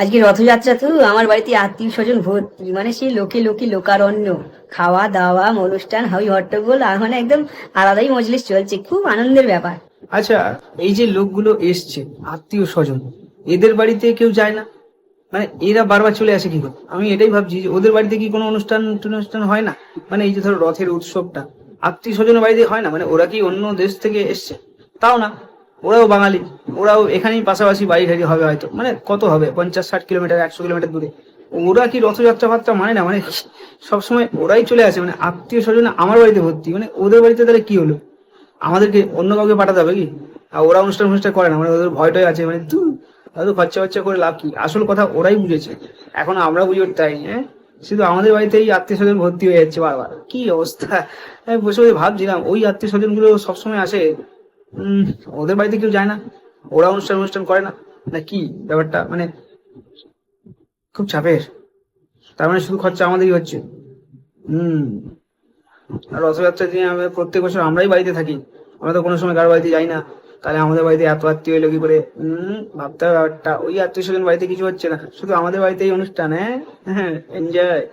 আজকে রথযাত্রা তো আমার বাড়িতে আত্মীয় স্বজন ভর্তি। মানে সেই লোকে লোকে লোকারণ্য। খাওয়া দাওয়া অনুষ্ঠান হাই হট্টগোল আর মানে একদম আলাদাই মজলিস চলছে। খুব আনন্দের ব্যাপার। আচ্ছা এই যে লোকগুলো এসছে, আত্মীয় স্বজন, এদের বাড়িতে কেউ যায় না? মানে এরা বারবার চলে আসে কি করে? আমি এটাই ভাবছি যে ওদের বাড়িতে কি কোনো অনুষ্ঠান অনুষ্ঠান হয় না? মানে এই যে ধরো রথের উৎসবটা, আত্মীয় স্বজনের বাড়িতে হয় না? মানে ওরা কি অন্য দেশ থেকে এসছে? তাও না। ওরাও বাঙালি, ওরাও এখানেই পাশাপাশি বাড়ি ঠাড়ি হবে হয়তো। মানে কত হবে? পঞ্চাশ, ষাট কিলোমিটার, একশো কিলোমিটার দূরে। ওরা কি রথযাত্রা ফাত্রা মানে না? মানে সবসময় ওরাই চলে আসে। মানে আত্মীয় স্বজন আমার বাড়িতে ভর্তি। মানে ওদের বাড়িতে তাহলে কি হলো? আমাদেরকে অন্য কাউকে পাঠাতে হবে কি? আর ওরা অনুষ্ঠান অনুষ্ঠান করে না। মানে ওদের ভয়টাই আছে। মানে দু হয়তো খরচা খরচা করে লাভ কি? আসল কথা ওরাই বুঝেছে। এখন আমরা বুঝে উঠতে হ্যাঁ? শুধু আমাদের বাড়িতেই আত্মীয় স্বজন ভর্তি হয়ে যাচ্ছে বারবার। কি অবস্থা? আমি বসে বসে ভাবছিলাম, ওই আত্মীয় স্বজনগুলো সবসময় আসে ওদের বাড়িতে কেউ যায় না। ওরা অনুষ্ঠান অনুষ্ঠান করে না। না কি ব্যাপারটা? মানে খুব চাপের। তার মানে শুধু খরচা আমাদেরই হচ্ছে। হুম। আর রথযাত্রার দিনে প্রত্যেক বছর আমরাই বাড়িতে থাকি। আমরা তো কোনো সময় কারও বাড়িতে যাই না। তাহলে আমাদের বাড়িতে এত আত্মীয় এলো কি করে? হম, ভাবতে হবে ব্যাপারটা। ওই আত্মীয় স্বজন বাড়িতে কিছু হচ্ছে না। শুধু আমাদের বাড়িতেই অনুষ্ঠান হ্যাঁ? হ্যাঁ এনজয়